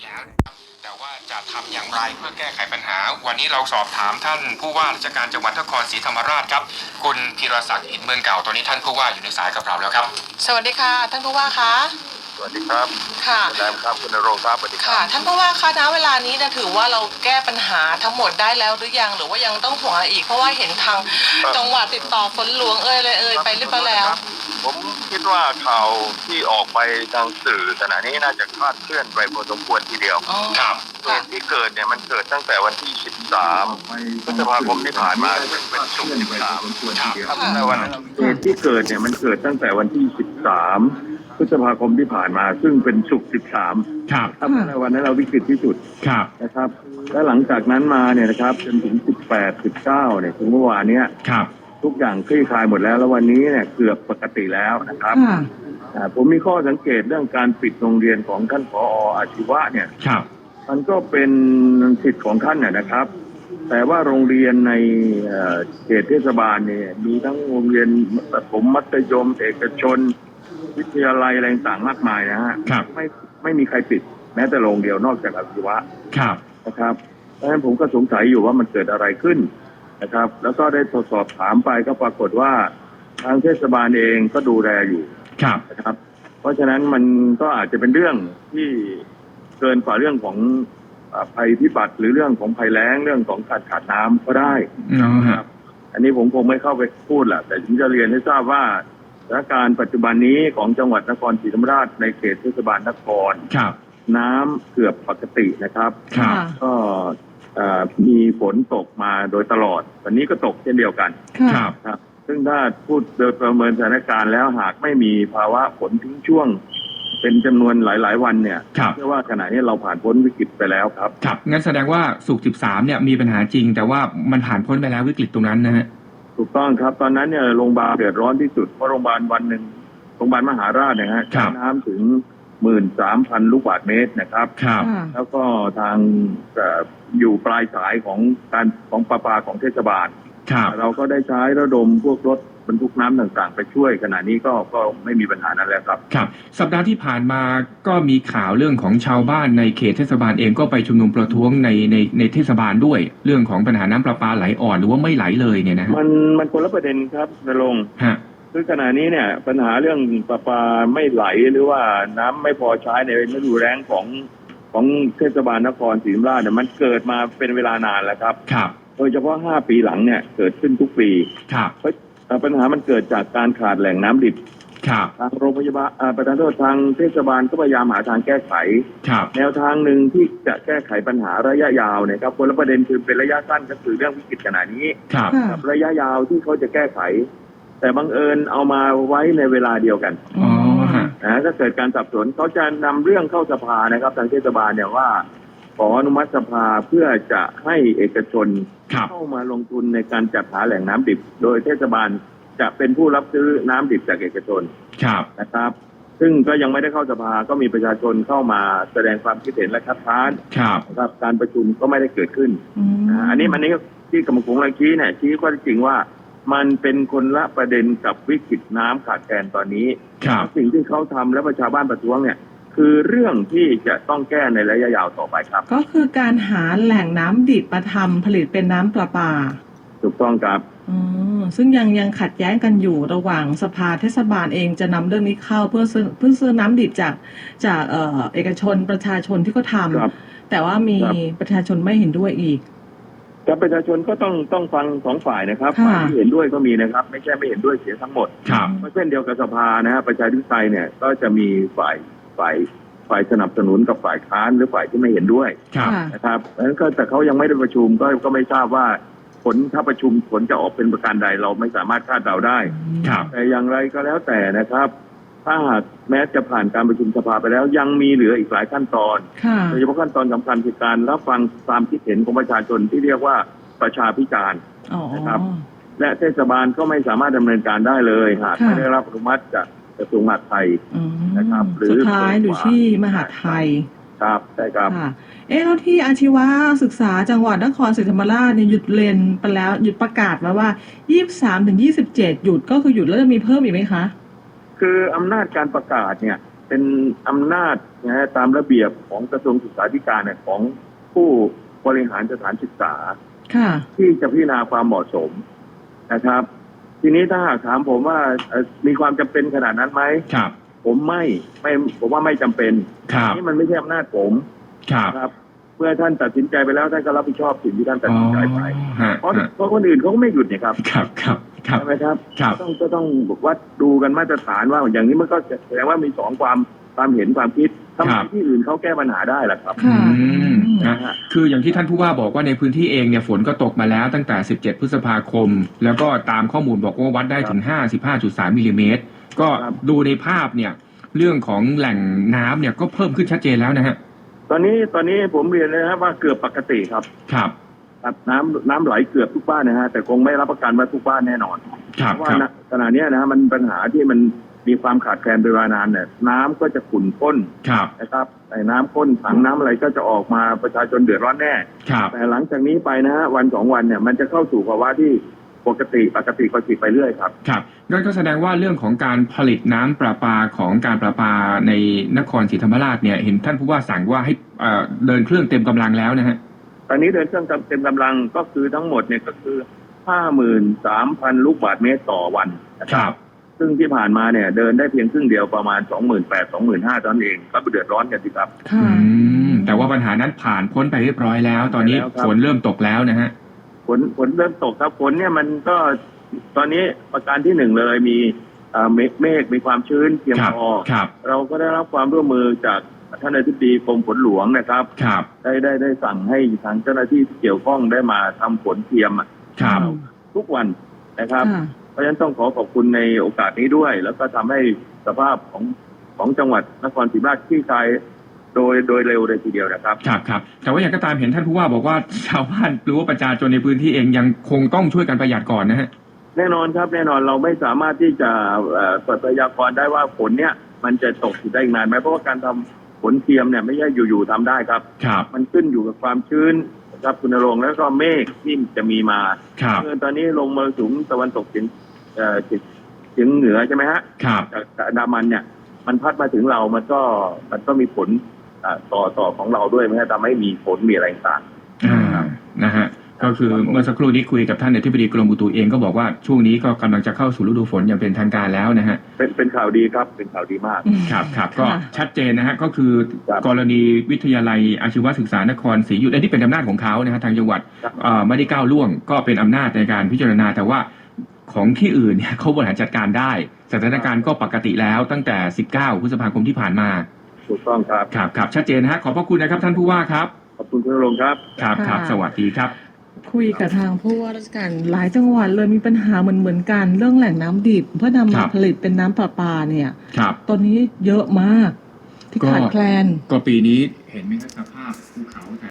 แล้วแต่ว่าจะทำอย่างไรเพื่อแก้ไขปัญหา วันนี้เราสอบถามท่านผู้ว่าราชการจังหวัดนครศรีธรรมราชครับ คุณพีรศักดิ์อินเมืองเก่าตอนนี้ท่านผู้ว่าอยู่ในสายกับเราแล้วครับ สวัสดีค่ะ ท่านผู้ว่าคะ วัสดีครับค่ะ คุณแรมครับคุณนรงค์ครับสวัสดีคค่ะ รับท่านผู้ว่าคะณเวลานี้จะถือว่าเราแก้ปัญหาทั้งหมดได้แล้วหรือยังหรือว่ายังต้องห่วงอะไรอีก เพราะว่าเห็นทางจังหวัดติดต่อฝนหลวงเอ่ยเลยเอ่ยไปเรียบร้อยแล้วผมคิดว่าข่าวที่ออกไปทางสื่อขณะนี้น่าจะคลาดเคลื่อนไปพอสมควรทีเดียวอ๋อ ครับเหตุที่เกิดเนี่ยมันเกิดตั้งแต่วันที่ 13พฤษภาคมที่ผ่านมาซึ่งเป็นศุกร์13ครับในวันนั้นเหตุที่เกิดเนี่ยมันเกิดตั้งแต่วันที่ 13พ ฤษภาคมที่ผ่านมา ซึ่งเป็นศุกร์13ครับครับในวันนั้นเราวิกฤตที่สุดครับ นะครับ และหลังจากนั้นมาเนี่ยนะครับจนถึง 18 19เนี่ยถึงเมื่อวานเนี้ยครับ ทุกอย่างคลี่คลายหมดแล้ว แล้ววันนี้เนี่ยเกือบปกติแล้วนะครับค่ะ อ่าผมมีข้อสังเกตเรื่องการปิดโรงเรียนของท่านผออาชีวะเนี่ย ครับ มันก็เป็นสิทธิ์ของท่านนะนะครับ แต่ว่าโรงเรียนในเอ่อเขตเทศบาลเนี่ยมีทั้งโรงเรียนประถมมัธยม เอกชน วิทยาลัยอะไรต่างๆมากมายนะฮะครับ ไม่ไม่มีใครปิดแม้แต่โรงเดียวนอกจากอาชีวะครับนะครับเพราะฉะนั้นผมก็สงสัยอยู่ว่ามันเกิดอะไรขึ้นนะครับ แล้วก็ได้ทดสอบถามไปก็ปรากฏว่า ทางเทศบาลเองก็ดูแลอยู่ครับนะครับ เพราะฉะนั้นมันก็อาจจะเป็นเรื่องที่เกินกว่าเรื่องของอ่าภัยพิบัติหรือเรื่องของภัยแล้งเรื่องของการขาดน้ำก็ได้อ๋อฮะอันนี้ผมคงไม่เข้าไปพูดแหละแต่ผมจะเรียนให้ทราบว่า สถานการณ์ปัจจุบันนี้ของจังหวัดนครศรีธรรมราชในเขตเทศบาลนคร ครับ น้ำเกือบปกตินะครับ ครับ ก็เอ่อมีฝนตกมาโดยตลอด วันนี้ก็ตกเช่นเดียวกัน ค่ะครับ ครับซึ่งถ้าพูดโดยประเมินสถานการณ์แล้วหากไม่มีภาวะฝนทิ้งช่วง เป็นจำนวนหลาย ๆ วันเนี่ยครับ เชื่อว่าขณะนี้เราผ่านพ้นวิกฤตไปแล้วครับ ครับ งั้นแสดงว่าสุกร์13เนี่ยมีปัญหาจริง แต่ว่ามันผ่านพ้นไปแล้ววิกฤตตรงนั้นนะฮะ ถูกต้องครับตอนนั้นเนี่ยโรงพยาบาลเดือดร้อนที่สุดเพราะโรงพยาบาลวันหนึ่งโรงพยาบาลมหาราชเนะฮะครัใช้บ น้ำถึงหมื่นสามพันลูกบาศก์เมตรนะครับ ครับ ค่ะแล้วก็ทางเอ่ออยู่ปลายสายของการของประปาของเทศบาล ครับ เราก็ได้ใช้ระดมพวกรถ บรรทุกน้ำต่างๆ ไปช่วยขณะนี้ก็ก็ไม่มีปัญหานั้นแล้วครับ ครับ สัปดาห์ที่ผ่านมาก็มีข่าวเรื่องของชาวบ้านในเขตเทศบาลเองก็ไปชุมนุมประท้วงในในในเทศบาลด้วย เรื่องของปัญหาน้ำประปาไหลอ่อนหรือว่าไม่ไหลเลยเนี่ยนะฮะมันมันคนละประเด็นครับนรงค์ฮะคือขณะนี้เนี่ยปัญหาเรื่องประปาไม่ไหลหรือว่าน้ำไม่พอใช้ในฤดูแล้งของของเทศบาลนครศรีธรรมราชเนี่ยมันเกิดมาเป็นเวลานานแล้วครับ ครับ โดยเฉพาะ5ปีหลังเนี่ยเกิดขึ้นทุกปี ครับเพราะเอ่อ ปัญหามันเกิดจากการขาดแหล่งน้ำดิบครับทางโรงพยาบาลอ่าประธานโทษทางเทศบาลก็พยายามหาทางแก้ไขครับแนวทางหนึ่งที่จะแก้ไขปัญหาระยะยาวเนี่ยครับคนละประเด็นคือเป็นระยะสั้นก็คือเรื่องวิกฤตขณะนี้ครับค่ะกับระยะยาวที่เขาจะแก้ไข แต่บังเอิญเอามาไว้ในเวลาเดียวกันอ๋อฮะนะก็เกิดการสับสนเขาจะนำเรื่องเข้าสภานะครับ ทางเทศบาลเนี่ยว่า ขออนุมัติสภาเพื่อจะให้เอกชนครับ เข้ามาลงทุนในการจัดหาแหล่งน้ำดิบ โดยเทศบาลจะเป็นผู้รับซื้อน้ำดิบจากเอกชนครับ นะครับ ซึ่งก็ยังไม่ได้เข้าสภาก็มีประชาชนเข้ามาแสดงความคิดเห็นและคัดค้านครับ นะครับการประชุมก็ไม่ได้เกิดขึ้นอืมอ่าอันนี้มันนี่ที่กรรมกรเราชี้เนี่ยชี้ข้อเท็จจริงว่า มันเป็นคนละประเด็นกับวิกฤตน้ำขาดแคลนตอนนี้ ครับ สิ่งที่เขาทำและประชาบ้านประท้วงเนี่ย คือเรื่องที่จะต้องแก้ในระยะยาวต่อไปครับ ก็คือการหาแหล่งน้ำดิบมาทำผลิตเป็นน้ำประปาถูกต้องครับ อืมซึ่งยังยังขัดแย้งกันอยู่ระหว่างสภาเทศบาลเองจะนำเรื่องนี้เข้าเพื่อซื้อเพื่อซื้อน้ำดิบจากจากเอ่อเอกชนประชาชนที่เขาทครับำแต่ว่ามีครับประชาชนไม่เห็นด้วยอีก แต่ประชาชนก็ต้องต้องฟังสองฝ่ายนะครับค่ะ ฝ่ายที่เห็นด้วยก็มีนะครับ ไม่ใช่ไม่เห็นด้วยเสียทั้งหมดครับเพราะเช่นเดียวกับสภานะฮะประชาธิปไตยเนี่ยก็จะมีฝ่าย ฝ่ายฝ่ายสนับสนุนกับฝ่ายค้านหรือฝ่ายที่ไม่เห็นด้วยครับค่ะนะครับเพราะฉะนั้นก็แต่เขายังไม่ได้ประชุมก็ก็ไม่ทราบว่าผลถ้าประชุมผลจะออกเป็นประการใดเราไม่สามารถคาดเดาได้ ครับ แต่อย่างไรก็แล้วแต่นะครับ ถ้าหากแม้จะผ่านการประชุมสภาไปแล้วยังมีเหลืออีกหลายขั้นตอนค่ะ โดยเฉพาะขั้นตอนสำคัญคือการรับฟังความคิดเห็นของประชาชนที่เรียกว่าประชาพิจารณ์ อ๋อนะครับและเทศบาลก็ไม่สามารถดำเนินการได้เลยหากค่ะ ไม่ได้รับอนุมัติจาก กระทรวงมหาดไทยอืมนะครับหรือสุดท้ายอยู่ที่มหาดไทยครับใช่ครับ ค่ะ เอ๊ะแล้วที่อาชีวศึกษาจังหวัดนครศรีธรรมราชเนี่ยหยุดเรียนไปแล้วหยุดประกาศมาว่า 23ถึง27 หยุดก็คือหยุดแล้วจะมีเพิ่มอีกไหมคะ คืออำนาจการประกาศเนี่ย เป็นอำนาจนะฮะตามระเบียบของกระทรวงศึกษาธิการเนี่ยของผู้บริหารสถานศึกษาค่ะ ที่จะพิจารณาความเหมาะสมนะครับ ทีนี้ถ้าหากถามผมว่าเอ่อมีความจำเป็นขนาดนั้นไหมครับ ผมไม่ไม่ผมว่าไม่จำเป็นครับนี่มันไม่ใช่อำนาจผมครับนะครับเมื่อท่านตัดสินใจไปแล้วท่านก็รับผิดชอบสิ่งที่ท่านตัดอ๋อสินใจไปฮะเพราะฮะเพราะคนอื่นเขาก็ไม่หยุดเนี่ยครับ ครับครับครับใช่ไหมครับครับ ต้องก็ต้องวัดดูกันมาตรฐานว่าอย่างนี้มันก็แสดงว่ามีสองความ ความเห็นความคิดทำไมที่อื่นเขาแก้ปัญหาได้ล่ะครับค่ะอืมนะนะฮะคืออย่างที่ท่านผู้ว่าบอกว่าในพื้นที่เองเนี่ยฝนก็ตกมาแล้วตั้งแต่ 17 พฤษภาคม แล้วก็ตามข้อมูลบอกว่าวัดได้ถึง 55.3มิลลิเมตรก็ครับดูในภาพเนี่ย เรื่องของแหล่งน้ำเนี่ยก็เพิ่มขึ้นชัดเจนแล้วนะฮะตอนนี้ตอนนี้ผมเรียนเลยนะครับว่าเกือบปกติครับ ครับครับน้ำน้ำไหลเกือบทุกบ้านนะฮะแต่คงไม่รับประกันว่าทุกบ้านแน่นอนครัเพบราะคว่ารับณขณะเนี้ยนะฮะมันปัญหาที่มัน มีความขาดแคลนเป็นเวลานานเนี่ยน้ำก็จะขุ่นข้นครับ นะครับแต่น้ำข้นถังน้ำอะไรก็จะออกมาประชาชนเดือดร้อนแน่ ครับ แต่หลังจากนี้ไปนะฮะวันสองวันเนี่ยมันจะเข้าสู่ภาวะที่ปกติปกติปกติไปเรื่อยครับ ครับนั่นก็แสดงว่าเรื่องของการผลิตน้ำประปาของการประปาในนครศรีธรรมราชเนี่ยเห็นท่านผู้ว่าสั่งว่าให้เอ่อเดินเครื่องเต็มกำลังแล้วนะฮะ ตอนนี้เดินเครื่องเต็มกำลังก็คือทั้งหมดเนี่ยก็คือห้าหมื่นสามพันลูกบาศก์เมตรต่อวันนะคครัรับ บ ซึ่งที่ผ่านมาเนี่ยเดินได้เพียงครึ่งเดียวประมาณสองหมื่นแปดสองหมื่นห้าตอนเองก็เดือดร้อนกันสิครับค่ะอืมแต่ว่าปัญหานั้นผ่านพ้นไปเรียบร้อยแล้ว ตอนนี้แล้วครับ ฝนเริ่มตกแล้วนะฮะ ฝนฝนเริ่มตกครับฝนเนี่ยมันก็ตอนนี้ประการที่หนึ่งเลยมีเอ่อเมฆเมฆมีความชื้นเพียงครับพอ ครับเราก็ได้รับความร่วมมือจากท่านอธิบดีกรมฝนหลวงนะครับ ครับได้ได้ได้สั่งให้ทางเจ้าหน้าที่ที่เกี่ยวข้องได้มาทำฝนเทียมอะครับ ทุกวันนะครับ ค่ะ เพราะฉะนั้นต้องขอขอบคุณในโอกาสนี้ด้วย แล้วก็ทำให้สภาพของของจังหวัดนครศรีธรรมราชที่คลายโดยโดยเร็วเลยทีเดียวนะครับครับครับแต่ว่าอย่างก็ตามเห็นท่านผู้ว่าบอกว่าชาวบ้านหรือว่าประชาชนในพื้นที่เองยังคงต้องช่วยกันประหยัดก่อนนะฮะแน่นอนครับแน่นอนเราไม่สามารถที่จะเอ่อเปิดพยากรณ์ได้ว่าฝนเนี่ยมันจะตกอยู่ได้อีกนานไหมเพราะว่าการทำฝนเทียมเนี่ยไม่ใช่อยู่ๆทำได้ครับครับ มันขึ้นอยู่กับความชื้นนะ ครับคุณนรงค์แล้วก็เมฆที่จะมีมาครับเออตอนนี้ลงมาสูงตะวันตกเฉียงเอ่อเฉียงเฉียงเหนือใช่ไหมฮะครับจากจากอันดามันเนี่ย มันพัดมาถึงเรามันก็มันก็มีผลอ่าต่อต่อของเราด้วยมันก็ทำให้มีผลมีอะไรต่าง อ่า นะฮะ ก็คือเมื่อสักครู่นี้คุยกับท่านอธิบดีกรมอุตุเองก็บอกว่าช่วงนี้ก็กำลังจะเข้าสู่ฤดูฝนอย่างเป็นทางการแล้วนะฮะ เป็นเป็นข่าวดีครับ เป็นข่าวดีมาก ครับครับก็ค่ะชัดเจนนะฮะก็คือครับกรณีวิทยาลัยอาชีวศึกษานครศรีอยุธยาอันนี้เป็นอำนาจของเขานะฮะทางจังหวัดครับเอ่อไม่ได้ก้าวล่วง ก็เป็นอำนาจในการพิจารณาแต่ว่าของที่อื่นเนี่ยเขาบริหารจัดการได้ สถานการณ์ก็ปกติแล้วตั้งแต่ 19 พฤษภาคมที่ผ่านมา ถูกต้องครับ ครับครับชัดเจนนะฮะขอบพระคุณนะครับท่านผู้ว่าครับ ขอบคุณคุณนรงค์ครับ ครับครับค่ะสวัสดีครับ คุยกับทางผู้ว่าราชการหลายจังหวัดเลยมีปัญหาเหมือนเหมือนๆกันเรื่องแหล่งน้ำดิบเพื่อนำครัมาบผลิตเป็นน้ำประปาเนี่ยครับตอนนี้เยอะมากที่ก็ขาดแคลนก็ปีนี้เห็นไหมครับสภาพภูเ